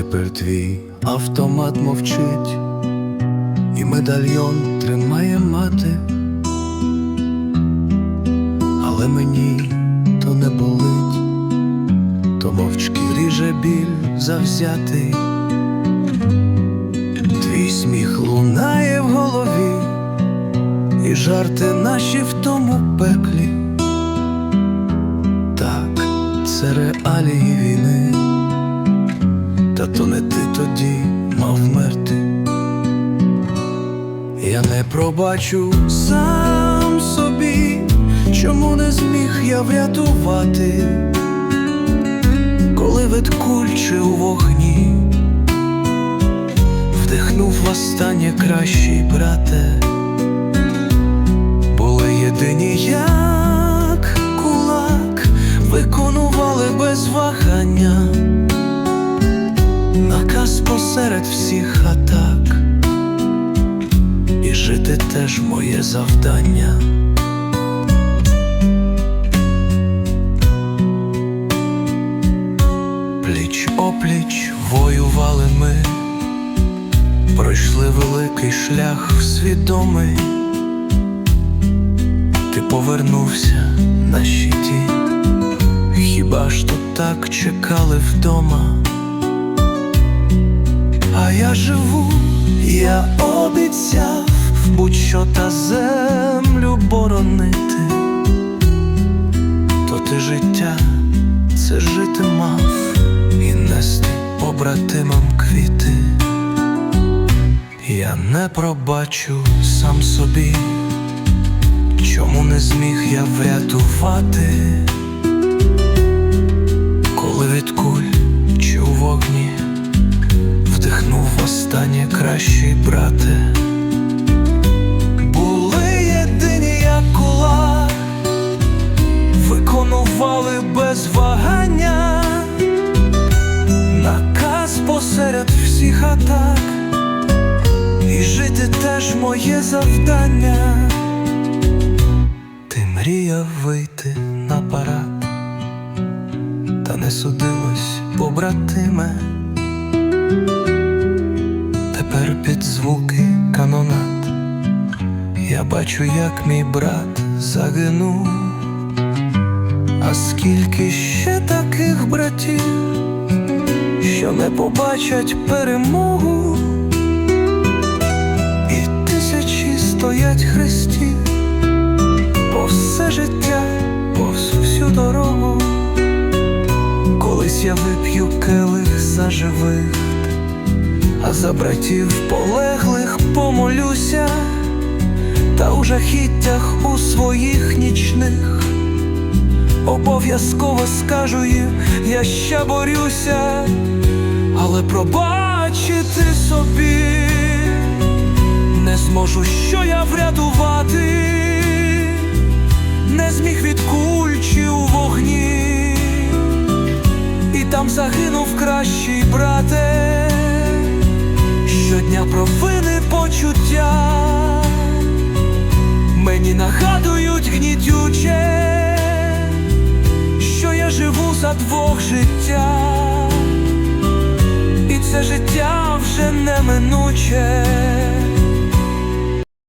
Тепер твій автомат мовчить, і медальйон тримає мати, але мені то не болить, то мовчки ріже біль завзятий. Твій сміх лунає в голові, і жарти наші в тому пеклі. Так, це реалії війни. Та то не ти тоді мав вмерти. Я не пробачу сам собі, чому не зміг я врятувати, коли від кульчі у вогні вдихнув востаннє кращий брате, були єдині як кулак, виконували без вагання наказ посеред всіх атак, і жити теж моє завдання. Пліч опліч воювали ми, пройшли великий шлях свідомий, ти повернувся на щиті, хіба ж то так чекали вдома? То життя, це жити мав і нести побратимам квіти. Я не пробачу сам собі, чому не зміг я врятувати, коли від куль чи у вогні вдихнув востаннє кращий брате. Без вагання, наказ посеред всіх атак, і жити теж моє завдання. Ти мріяв вийти на парад, та не судилось побратиме. Тепер під звуки канонат я бачу, як мій брат загинув, а скільки ще таких братів, що не побачать перемогу, і тисячі стоять хрестів по все життя, повз всю дорогу. Колись я вип'ю келих за живих а за братів полеглих помолюся, та у жахіттях у своїх нічних обов'язково скажу їм, я ще борюся, але пробачити собі не зможу, що я врятувати, не зміг від кульчі у вогні, і там загинув кращий брате. Щодня провини почуття двох життя, і це життя вже неминуче.